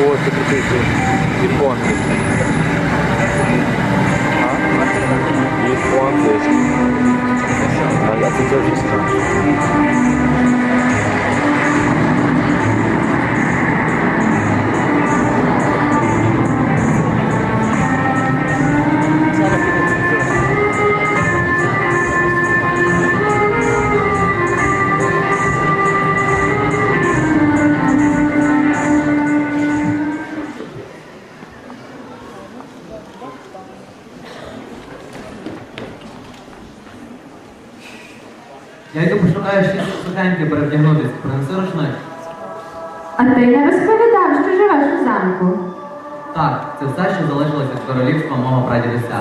Ось такий віконник. nos. Я йду пошукаю ще сухеньки перевдягнутись, принеси рушник. А ти не розповідав, що живеш у замку. Так, це все, що залишилося від королівства мого прадідуся.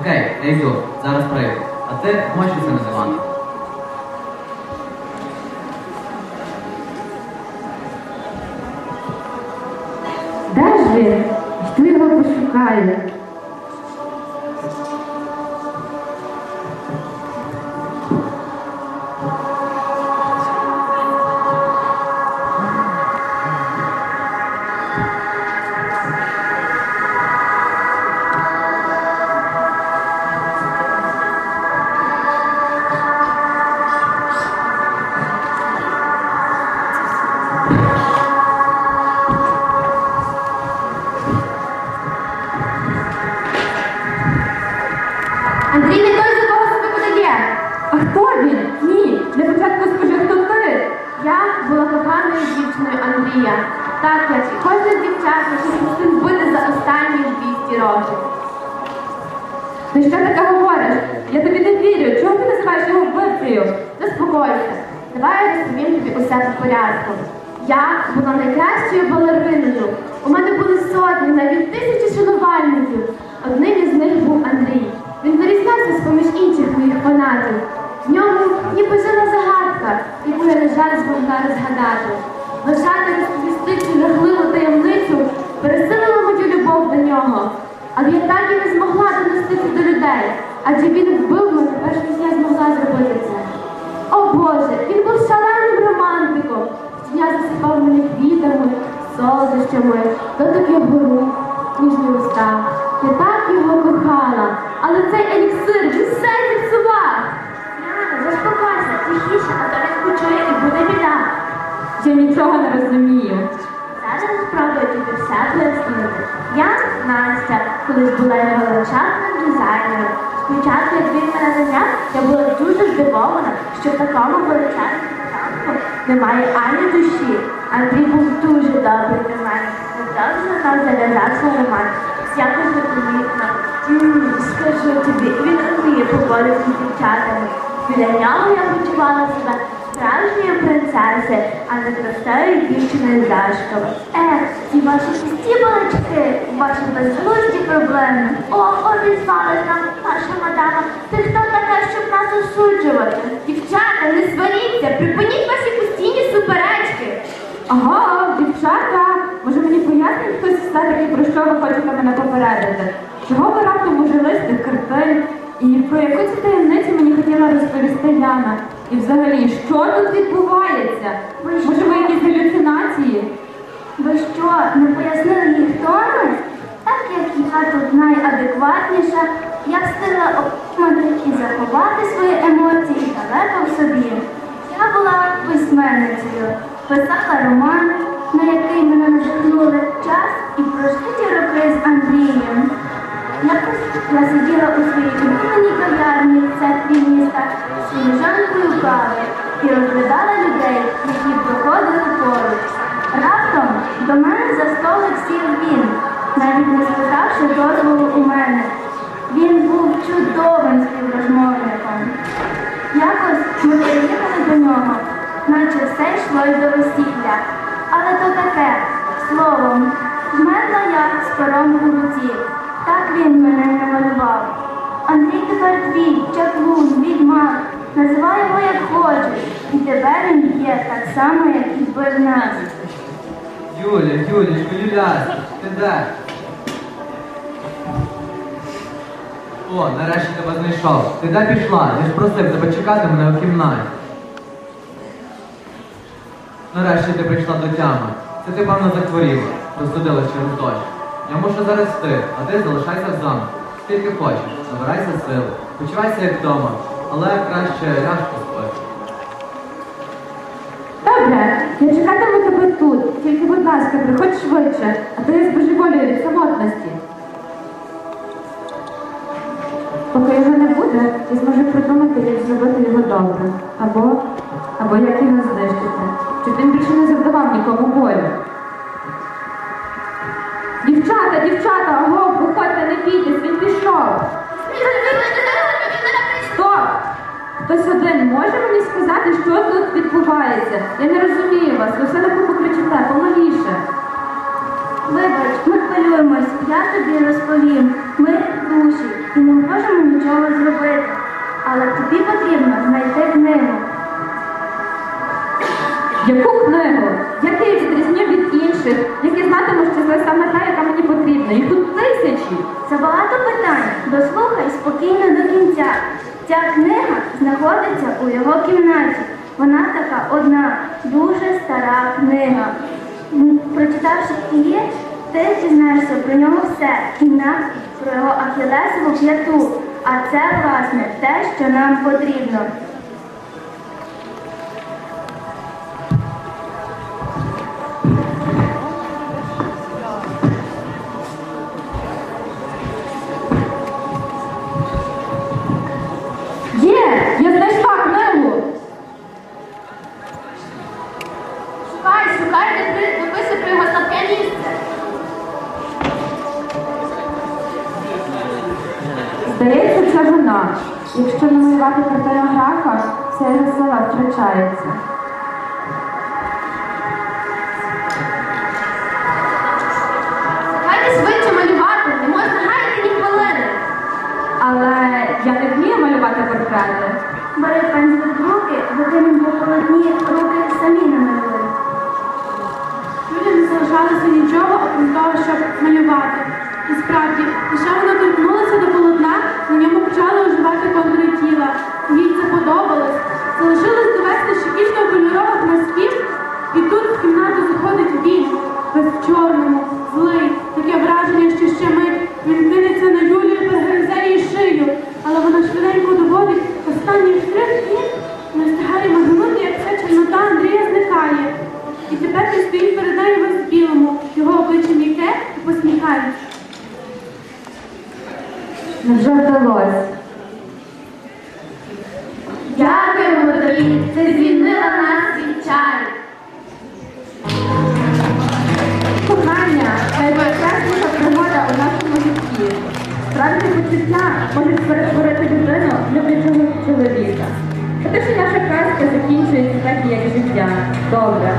Окей, я йду, зараз прийду. А ти мочишся на диван. Де ж він? Йду його пошукаю. Андрія. Так як і кожна дівчата, що хотів вбити за останні 200 років. Ти що таке говориш? Я тобі не вірю. Чого ти називаєш його вбивцею? Заспокойся. Давай я розповім тобі усе по порядку. Я була найкращою балериною. У мене були сотні, навіть тисячі шанувальників. Одним із них був Андрій. Він вирізнявся з-поміж інших моїх фанатів. В ньому ніби жила загадка, яку я, на жаль, змогла розгадати. Бажати розповісти цю жахливу таємницю пересилило мою любов до нього. Але я так і не змогла донести це до людей, адже він вбив мене, перш ніж я змогла зробити це. О Боже, він був шаленим романтиком. Щодня засипав мене квітами, солодощами, дотик його рук, ніжні уста. Я так його кохала, але цей еліксир він все нічого не розумію. Зараз спробую тобі все пояснити. Я Настя, колись була його дизайнером. Спочатку, як він мене наняв, я була дуже здивована, що в такому величезному замку немає ані душі. Андрій був дуже добрий до мене. Невдовзі у нас зав'язався роман. Якось непомітно. Скажу тобі, він вміє поводитися з дівчатами. Біля нього я почувала себе справжньою принцесою, а не простою дівчиною зашком. Ех, ці ваші пусті балачки, ваші безглузді проблеми. О, обізвалась нам наша мадама. Ти хто така, щоб нас осуджувати? Дівчата, не сваріться, припиніть ваші постійні суперечки. Ага, дівчата, може мені пояснить хтось все-таки, про що ви хочете мене попередити? Чого ви раптом ужили з тих картин? І про яку цю таємницю мені хотіла розповісти Яна? І взагалі, що тут відбувається? Може, ви якісь галюцинації? Ви що, не пояснили їх тонус? Так як я тут найадекватніша, я встигла обмати і заховати свої емоції далеко в собі. Я була письменницею, писала роман, на який мене надихнули час і прожиті роки з Андрієм. Якось я сиділа у своїй навіть не спитавши дозволу у мене. Він був чудовим співрозмовником. Якось ми приїхали до нього, наче все йшло й до весілля. Але то таке, словом, вмерла я з пером у руці. Так він мене не малював. Андрій тепер твій, чаклун, відьмак. Називай його як хочеш. І тебе він є так само, як і вбив нас. Юля, Юлічко, Юляська, ти де? О, нарешті тебе знайшов. Ти де пішла? Я ж просив тебе чекати мене у кімнаті. Нарешті ти прийшла до тями. Це ти, певно, захворіла, розсудила через дощ. Я мушу зараз йти, а ти залишайся в замку. Скільки хочеш, набирайся сил, почувайся як вдома, але краще ляжко спи. Добре, я чекатиму тебе тут. Тільки, будь ласка, приходь швидше, а то я збожеволюю від самотності. Добре. Або, або як його знищити. Щоб він більше не завдавав нікому болю. Дівчата, дівчата, аго, виходьте, не бійтесь, він пішов. Стоп! Хтось один може мені сказати, що тут відбувається? Я не розумію вас, ви все таки покричите, помаліше. Вибач, ми хвилюємось, я тобі розповім. Ми душі і не можемо нічого зробити. Але тобі потрібно знайти книгу. Яку книгу? Як я відрізню від інших? Як я знатиму, що це саме та, яка мені потрібна? Їх тут тисячі. Це багато питань. Дослухай спокійно до кінця. Ця книга знаходиться у його кімнаті. Вона така одна, дуже стара книга. Прочитавши її, ти дізнаєшся про нього все, і про його ахілесову п'яту. А це, власне, те, що нам потрібно. Здається, це вона. Якщо намалювати картину графа, вся його сила втрачається. Давайте швидше малювати, не можна гаяти ні хвилини. Але я не вмію малювати портрети. Бери пензлик в руки, бо ти не по полотні руки самі не малюють. Людям не залишалося нічого, окрім того, щоб малювати. Почуття можуть перетворити людину люблячого чоловіка. Та наша казка закінчується так, як життя. Добре.